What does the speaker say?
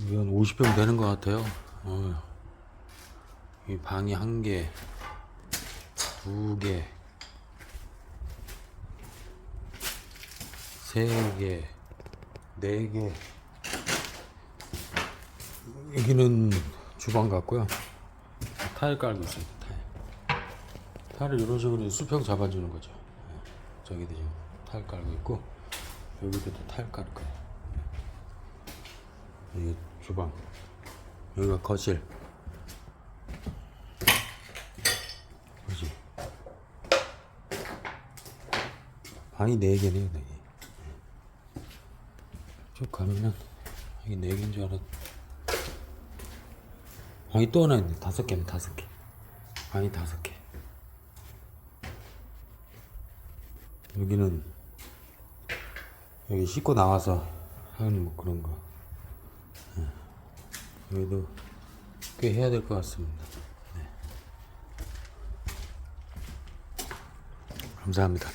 이건 50평 되는 것 같아요. 어. 이 방이 한 개, 두 개, 세 개, 네 개. 여기는 주방 같고요. 타일 깔고 있습니다. 타일. 타일을 이런 식으로 수평 잡아주는 거죠. 예. 저기도 지금 타일 깔고 있고 여기도 또 타일 깔 거예요. 여기 주방, 여기가 거실. 거실. 방이 네 개네요, 네 개. 쭉 가면은 이게 네 개인 줄 알았. 방이 또 하나 있네. 다섯 개네, 다섯 개. 방이 다섯 개. 여기는 여기 씻고 나와서 하는 뭐 그런 거. 예. 여기도 꽤 해야 될 것 같습니다. 네. 감사합니다.